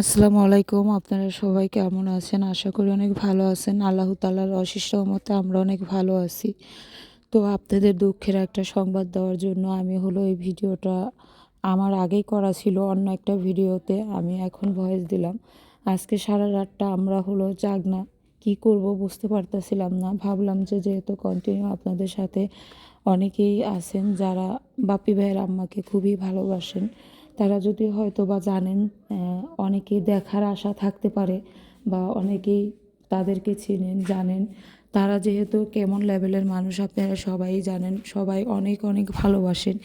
আসসালামু আলাইকুম। আপনারা সবাই কেমন আছেন? আশা করি অনেক ভালো আছেন। আল্লাহ তালার অশিষ্ট মতে আমরা অনেক ভালো আছি। তো আপনাদের দুঃখের একটা সংবাদ দেওয়ার জন্য আমি হলো এই ভিডিওটা আমার আগেই করা ছিল, অন্য একটা ভিডিওতে আমি এখন ভয়েস দিলাম। আজকে সারা রাতটা আমরা হলো জাগনা, কি করব বুঝতে পারতেছিলাম না। ভাবলাম যে যেহেতু কন্টিনিউ আপনাদের সাথে অনেকেই আছেন, যারা বাপি ভাইয়ের আম্মাকে খুবই ভালোবাসেন তারা যদি হয়তো বা জানেন অনেকেই দেখার আশা থাকতে পারে বা অনেকেই তাদেরকে চিনেন, জানেন। তারা যেহেতু কেমন লেভেলের মানুষ আপনারা সবাই জানেন, সবাই অনেক অনেক ভালোবাসেন।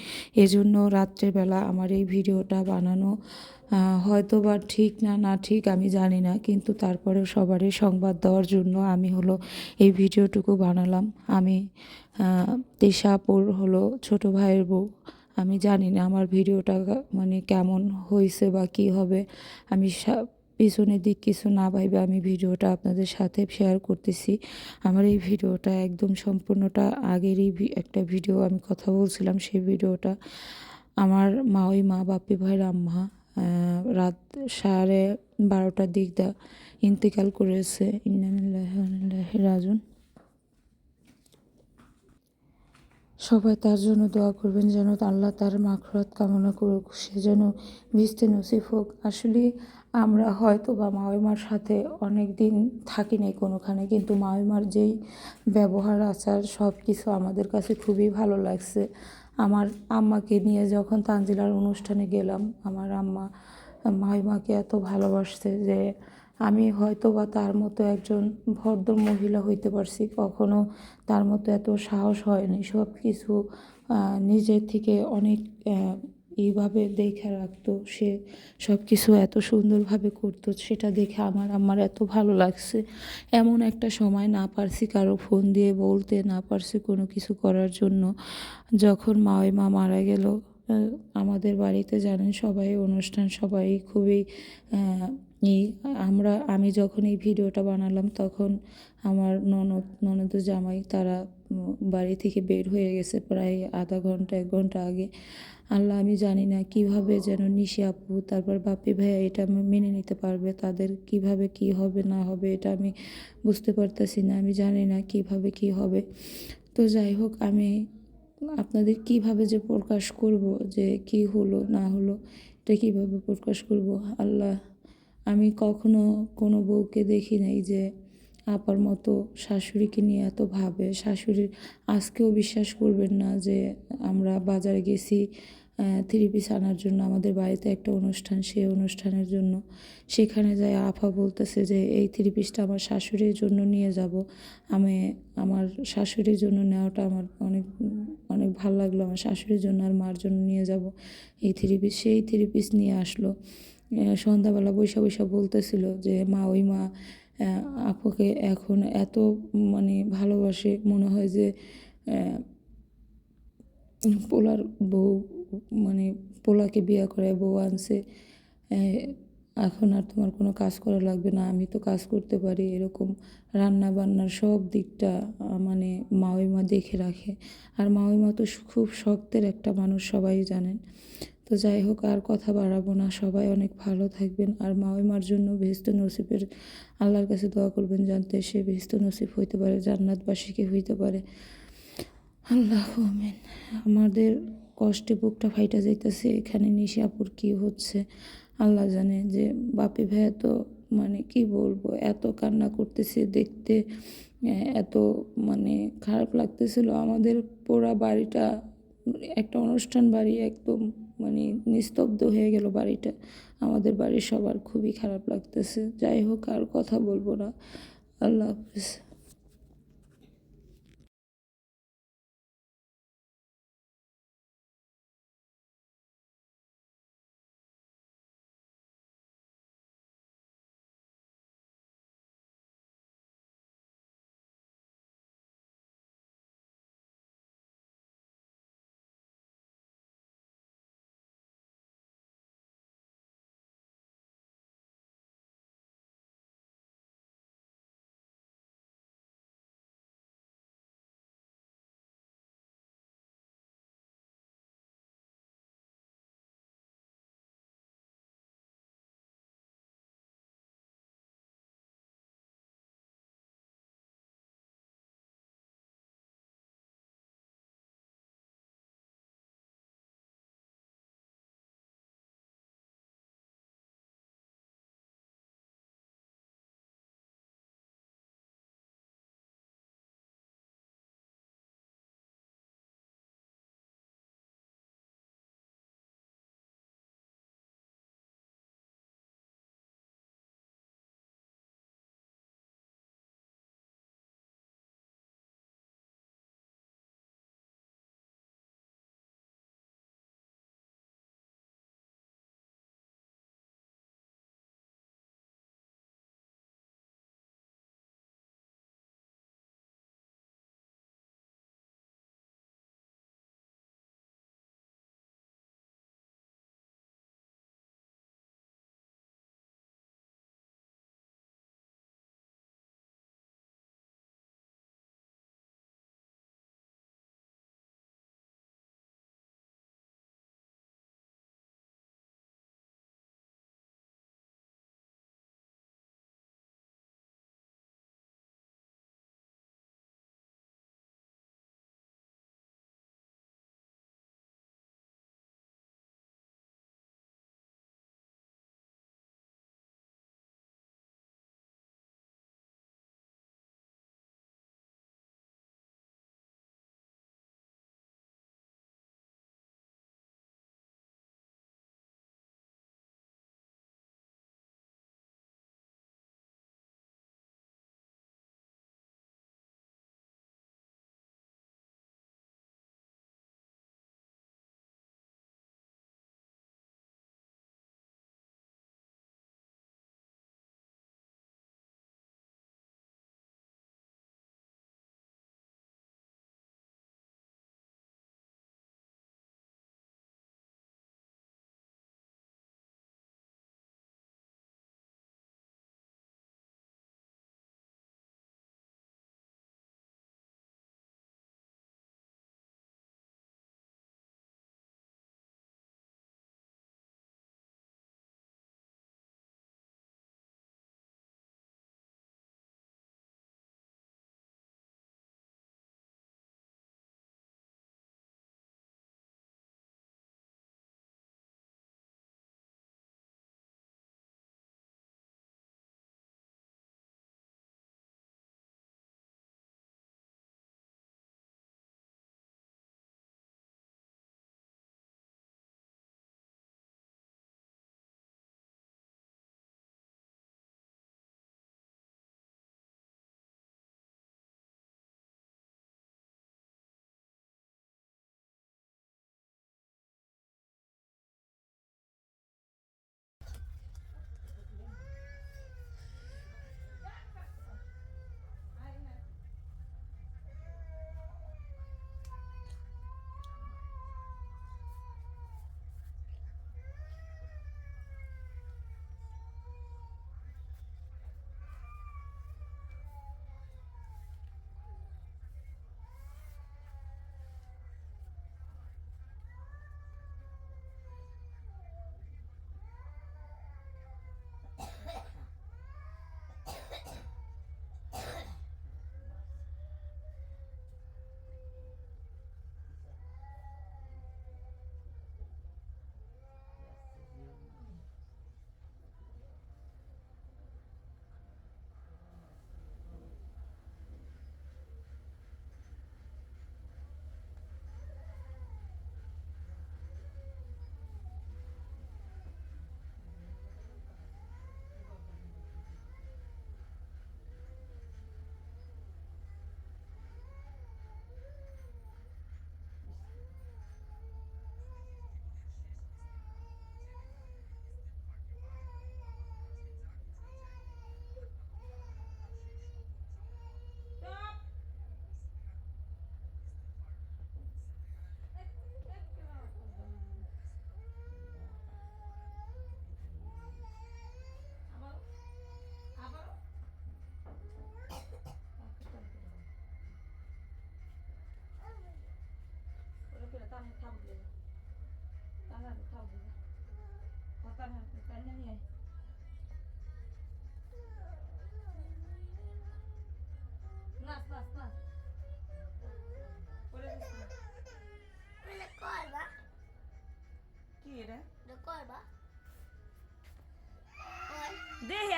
এজন্য রাত্রেবেলা আমার এই ভিডিওটা বানানো হয়তো বা ঠিক না না ঠিক আমি জানি না, কিন্তু তারপরেও সবারই সংবাদ দেওয়ার জন্য আমি হলো এই ভিডিওটুকু বানালাম। আমি তেশাপুর হলো ছোট ভাইয়ের বউ। আমি জানি না আমার ভিডিওটা মানে কেমন হয়েছে বা কি হবে। আমি পিছনের দিক কিছু না ভাইবে আমি ভিডিওটা আপনাদের সাথে শেয়ার করতেছি। আমার এই ভিডিওটা একদম সম্পূর্ণটা আগেরই একটা ভিডিও আমি কথা বলছিলাম, সেই ভিডিওটা আমার মা, ওই মা বাপি ভাইয়ের আম্মা রাত সাড়ে বারোটার দিক দা ইন্তেকাল করেছে। ইন্নামিল্লাহ রাজুন সবাই তার জন্য দোয়া করবেন যেন আল্লাহ তার মাখরাত কামনা করুক, সে যেন ভিস্তে নসিফ হোক। আসলে আমরা হয়তো বা মাওইমার সাথে অনেক দিন থাকি নাই কোনোখানে, কিন্তু মাওইমার যেই ব্যবহার, আচার সব কিছু আমাদের কাছে খুবই ভালো লাগছে। আমার আম্মাকে নিয়ে যখন তানজিলার অনুষ্ঠানে গেলাম, আমার আম্মা মাইমাকে এত ভালোবাসছে যে আমি হয়তো বা তার মতো একজন ভদ্র মহিলা হইতে পারছি। কখনো তার মতো এত সাহস হয়নি। সব কিছু নিজের থেকে অনেক এইভাবে দেখে রাখতো সে। সব কিছু এত সুন্দরভাবে করতো, সেটা দেখে আমার আমার এত ভালো লাগছে। এমন একটা সময় না পারছি কারও ফোন দিয়ে বলতে, না পারছি কোনো কিছু করার জন্য। যখন মা মা মারা গেল আমাদের বাড়িতে জানেন সবাই অনুষ্ঠান সবাই খুবই এই আমরা, আমি যখন এই ভিডিওটা বানালাম, তখন আমার ননদ ননদ জামাই তারা বাড়ি থেকে বের হয়ে গেছে প্রায় আধা ঘণ্টা, এক ঘণ্টা আগে। আল্লাহ, আমি জানি না কীভাবে যেন নিশি আপু, তারপর বাপি ভাইয়া এটা মেনে নিতে পারবে, তাদের কীভাবে কি হবে, না হবে এটা আমি বুঝতে পারতেছি না, আমি জানি না কীভাবে কি হবে। তো যাই হোক, আমি আপনাদের কীভাবে যে প্রকাশ করব, যে কি হলো, না হলো, এটা কীভাবে প্রকাশ করব, আল্লাহ আমি কখনো কোনো বউকে দেখি নাই যে আপার মতো শাশুড়িকে নিয়ে এত ভাবে। শাশুড়ির আজকেও বিশ্বাস করবেন না যে আমরা বাজারে গেছি থ্রি পিস আনার জন্য, আমাদের বাড়িতে একটা অনুষ্ঠান, সেই অনুষ্ঠানের জন্য। সেখানে যাই আফা বলতেছে যে, এই থ্রি পিসটা আমার শাশুড়ির জন্য নিয়ে যাব। আমি, আমার শাশুড়ির জন্য নেওয়াটা আমার অনেক অনেক ভালো লাগল। আমার শাশুড়ির জন্য আর মার জন্য নিয়ে যাব। এই থ্রি পিস, সেই থ্রি পিস নিয়ে আসলো। সন্ধ্যাবেলা বৈশা বৈশা বলতেছিল যে, মা, ওই মা আপুকে এখন এত মানে ভালোবাসে, মনে হয় যে পোলার বউ মানে পোলাকে বিয়ে করে বউ আনছে। এখন আর তোমার কোনো কাজ করা লাগবে না, আমি তো কাজ করতে পারি। এরকম রান্না বান্নার সব দিকটা মানে মাওইমা দেখে রাখে। আর মাওইমা তো খুব শক্তের একটা মানুষ, সবাই জানেন। তো যাই হোক, আর কথা বাড়াবো না। সবাই অনেক ভালো থাকবেন। আর মাওইমার জন্য ভেস্ত নসিবের আল্লাহর কাছে দোয়া করবেন জানতে সে ভেস্ত নসিব হইতে পারে, জান্নাতবাসীকে হইতে পারে। আল্লাহ আমাদের কষ্টে বুকটা ফাইটা যাইতেছে, এখানে নিশাপুর কি হচ্ছে? আল্লাহ জানে যে, বাপি ভাইয়া তো মানে কি বলব, এত কান্না করতেছে দেখতে, এত মানে খারাপ লাগতেছিল। আমাদের পোড়া বাড়িটা, একটা অনুষ্ঠান বাড়ি একদম মানে নিস্তব্ধ হয়ে গেল বাড়িটা। আমাদের বাড়ির সবার খুবই খারাপ লাগতেছে। যাই হোক, আর কথা বলব না। আল্লাহ হাফিজ।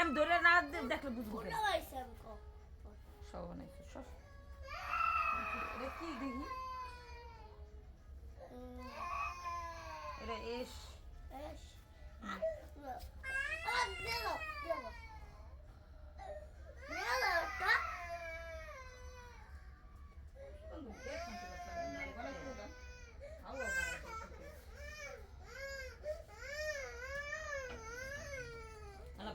দেখি আমি ধরে না দে- দেখলে বুঝব কেন। Uno vai sempre. সব বানাইছো সব এটা কি দেখি এটা এস Eş.